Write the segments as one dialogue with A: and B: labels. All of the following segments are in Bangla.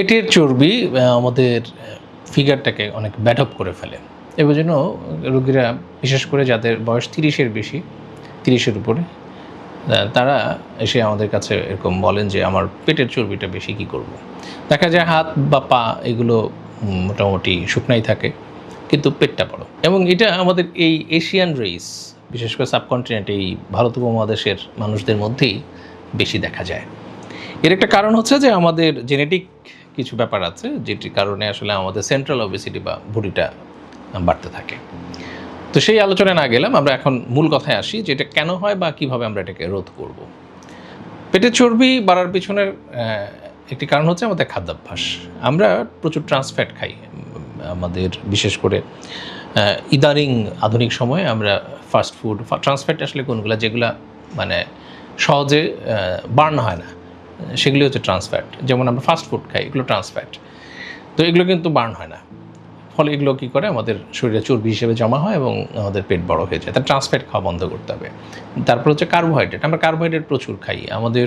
A: পেটের চর্বি আমাদের ফিগারটাকে অনেক ব্যাটপ করে ফেলে। এবার জন্য রোগীরা, বিশেষ করে যাদের বয়স তিরিশের বেশি, তিরিশের উপরে তারা এসে আমাদের কাছে এরকম বলেন যে, আমার পেটের চর্বিটা বেশি, কি করব। দেখা যায় হাত বা পা এগুলো মোটামুটি শুকনাই থাকে, কিন্তু পেটটা বড়। এবং এটা আমাদের এই এশিয়ান রেস বিশেষ করে সাবকন্টিনেন্ট এই ভারত উপমহাদেশের মানুষদের মধ্যেই বেশি দেখা যায়। এর একটা কারণ হচ্ছে যে, আমাদের জেনেটিক কিছু ব্যাপার আছে যেটির কারণে আসলে আমাদের সেন্ট্রাল ওবেসিটি বা ভুঁড়িটা বাড়তে থাকে। তো সেই আলোচনায় না গেলাম, আমরা এখন মূল কথায় আসি যে এটা কেন হয় বা কীভাবে আমরা এটাকে রোধ করব। পেটের চর্বি বাড়ার পিছনের একটি কারণ হচ্ছে আমাদের খাদ্যাভ্যাস। আমরা প্রচুর ট্রান্সফ্যাট খাই। আমাদের বিশেষ করে ইদানিং আধুনিক সময়ে আমরা ফাস্ট ফুড ট্রান্সফ্যাট আসলে কোনগুলো যেগুলো মানে সহজে বার্ন হয় না। সেগুলি হচ্ছে ট্রান্সফ্যাট যেমন আমরা ফাস্ট ফুড খাই, এগুলো ট্রান্সফ্যাট তো এগুলো কিন্তু বার্ন হয় না। ফলে এগুলো কী করে? আমাদের শরীরে চর্বি হিসেবে জমা হয় এবং আমাদের পেট বড় হয়ে যায়। তার ট্রান্সফ্যাট খাওয়া বন্ধ করতে হবে। তারপর হচ্ছে কার্বোহাইড্রেট আমরা কার্বোহাইড্রেট প্রচুর খাই। আমাদের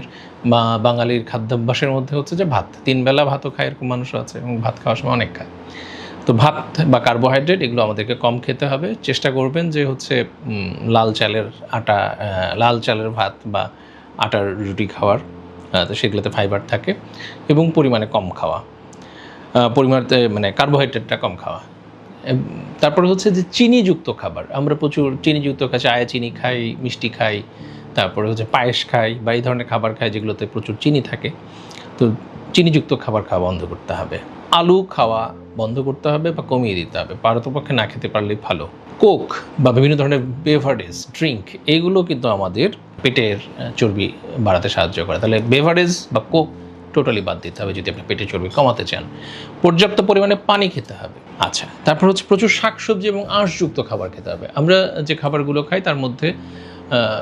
A: বা বাঙালির খাদ্যাভ্যাসের মধ্যে হচ্ছে যে ভাত। তিনবেলা ভাতও খায় এরকম মানুষও আছে এবং ভাত খাওয়ার সময় অনেক খায়। তো ভাত বা কার্বোহাইড্রেট এগুলো আমাদেরকে কম খেতে হবে। চেষ্টা করবেন যে হচ্ছে লাল চালের আটা লাল চালের ভাত বা আটার রুটি খাওয়ার। তো সেগুলোতে ফাইবার থাকে এবং পরিমাণে কম খাওয়া। পরিমাণে মানে কার্বোহাইড্রেটটা কম খাওয়া। তারপরে হচ্ছে যে চিনিযুক্ত খাবার। আমরা প্রচুর চিনিযুক্ত খাচ্ছি আয়া চিনি খাই, মিষ্টি খাই, তারপরে হচ্ছে পায়েস খাই বা এই ধরনের খাবার খাই যেগুলোতে প্রচুর চিনি থাকে। তো চিনিযুক্ত খাবার খাওয়া বন্ধ করতে হবে। আলু খাওয়া বন্ধ করতে হবে বা কমিয়ে দিতে হবে। পারতপক্ষে না খেতে পারলেই ভালো। কোক বা বিভিন্ন ধরনের বেভারেজ ড্রিঙ্ক এগুলো কিন্তু আমাদের পেটের চর্বি বাড়াতে সাহায্য করে। তাহলে বেভারেজ বা কোক টোটালি বাদ দিতে হবে যদি আপনি পেটের চর্বি কমাতে চান। পর্যাপ্ত পরিমাণে পানি খেতে হবে। আচ্ছা তারপর হচ্ছে প্রচুর শাকসবজি এবং আঁশযুক্ত খাবার খেতে হবে। আমরা যে খাবারগুলো খাই তার মধ্যে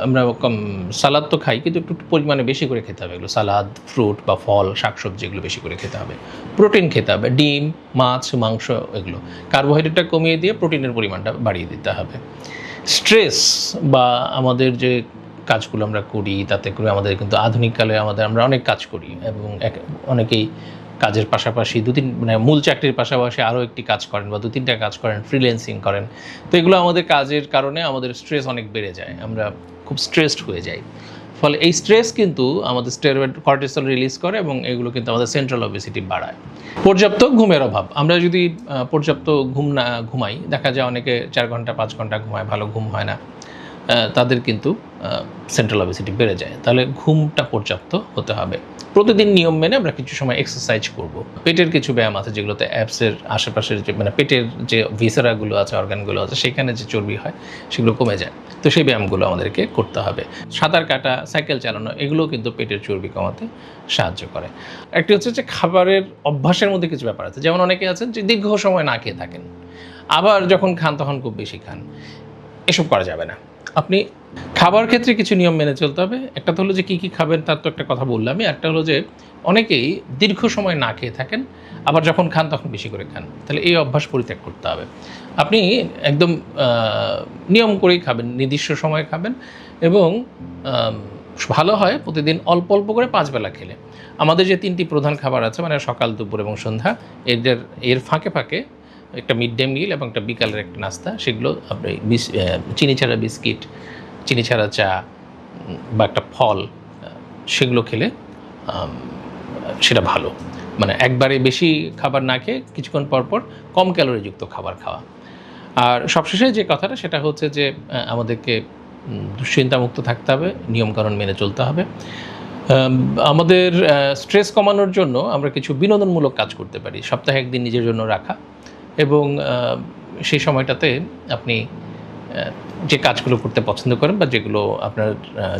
A: আমরা কম সালাদ তো খাই, কিন্তু একটু পরিমাণে বেশি করে খেতে হবে এগুলো। সালাদ ফ্রুট বা ফল, শাকসবজি এগুলো বেশি করে খেতে হবে। প্রোটিন খেতে হবে, ডিম, মাছ, মাংস এগুলো। কার্বোহাইড্রেটটা কমিয়ে দিয়ে প্রোটিনের পরিমাণটা বাড়িয়ে দিতে হবে। স্ট্রেস বা আমাদের যে কাজগুলো আমরা করি, তাতে করে আমাদের কিন্তু আধুনিককালে আমাদের আমরা অনেক কাজ করি এবং অনেকেই কাজের পাশাপাশি দু তিন মানে মূল চাকরির পাশাপাশি আরও একটি কাজ করেন বা দু তিনটা কাজ করেন ফ্রিল্যান্সিং করেন। তো এগুলো আমাদের কাজের কারণে আমাদের স্ট্রেস অনেক বেড়ে যায়, আমরা খুব স্ট্রেসড হয়ে যাই। ফলে এই স্ট্রেস কিন্তু আমাদের স্টেরয়েড কর্টিসল রিলিজ করে এবং এগুলো কিন্তু আমাদের সেন্ট্রাল অবেসিটি বাড়ায়। পর্যাপ্ত ঘুমের অভাব, আমরা যদি পর্যাপ্ত ঘুম না, ঘুমাই, দেখা যায় অনেকে চার ঘণ্টা, পাঁচ ঘণ্টা ঘুমায়, ভালো ঘুম হয় না। তাদের কিন্তু সেন্ট্রাল অবেসিটি বেড়ে যায়। তাহলে ঘুমটা পর্যাপ্ত হতে হবে। প্রতিদিন নিয়ম মেনে আমরা কিছু সময় এক্সারসাইজ করব। পেটের কিছু ব্যায়াম আছে যেগুলোতে অ্যাপসের আশেপাশের যে মানে পেটের যে ভিসেরাগুলো আছে অর্গানগুলো আছে, সেখানে যে চর্বি হয়, সেগুলো কমে যায়। তো সেই ব্যায়ামগুলো আমাদেরকে করতে হবে। সাঁতার কাটা সাইকেল চালানো এগুলো কিন্তু পেটের চর্বি কমাতে সাহায্য করে। একটি হচ্ছে যে, খাবারের অভ্যাসের মধ্যে কিছু ব্যাপার আছে। যেমন অনেকে আছেন যে, দীর্ঘ সময় না খেয়ে থাকেন। আবার যখন খান, তখন খুব বেশি খান। এসব করা যাবে না। আপনি খাবার ক্ষেত্রে কিছু নিয়ম মেনে চলতে হবে। একটা তো হলো যে কী কী খাবেন তার তো একটা কথা বললামই একটা হলো যে অনেকেই দীর্ঘ সময় না খেয়ে থাকেন, আবার যখন খান তখন বেশি করে খান। তাহলে এই অভ্যাস পরিত্যাগ করতে হবে। আপনি একদম নিয়ম করেই খাবেন, নির্দিষ্ট সময়ে খাবেন এবং ভালো হয় প্রতিদিন অল্প অল্প করে পাঁচ বেলা খেলে। আমাদের যে তিনটি প্রধান খাবার আছে মানে সকাল, দুপুর এবং সন্ধ্যা, এদের, এর ফাঁকে ফাঁকে একটা মিড ডে মিল এবং একটা বিকালের একটা নাস্তা, সেগুলো আপনি চিনি ছাড়া বিস্কিট চিনি ছাড়া চা বা একটা ফল সেগুলো খেলে সেটা ভালো। মানে একবারে বেশি খাবার না খেয়ে কিছুক্ষণ পর পর কম ক্যালোরিযুক্ত খাবার খাওয়া। আর সবশেষে যে কথাটা, সেটা হচ্ছে যে আমাদেরকে দুশ্চিন্তামুক্ত থাকতে হবে, নিয়মকানুন মেনে চলতে হবে। আমাদের স্ট্রেস কমানোর জন্য আমরা কিছু বিনোদনমূলক কাজ করতে পারি। সপ্তাহে একদিন নিজের জন্য রাখা এবং সেই সময়টাতে আপনি যে কাজগুলো করতে পছন্দ করেন বা যেগুলো আপনার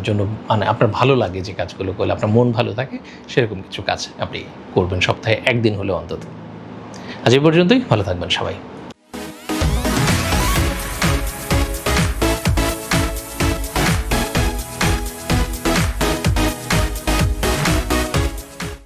A: জন্য মানে আপনার ভালো লাগে যে কাজগুলো করলে, আপনার মন ভালো থাকে, সেরকম কিছু কাজ আপনি করবেন সপ্তাহে একদিন হলেও অন্তত। আজ এই পর্যন্তই, ভালো থাকবেন সবাই।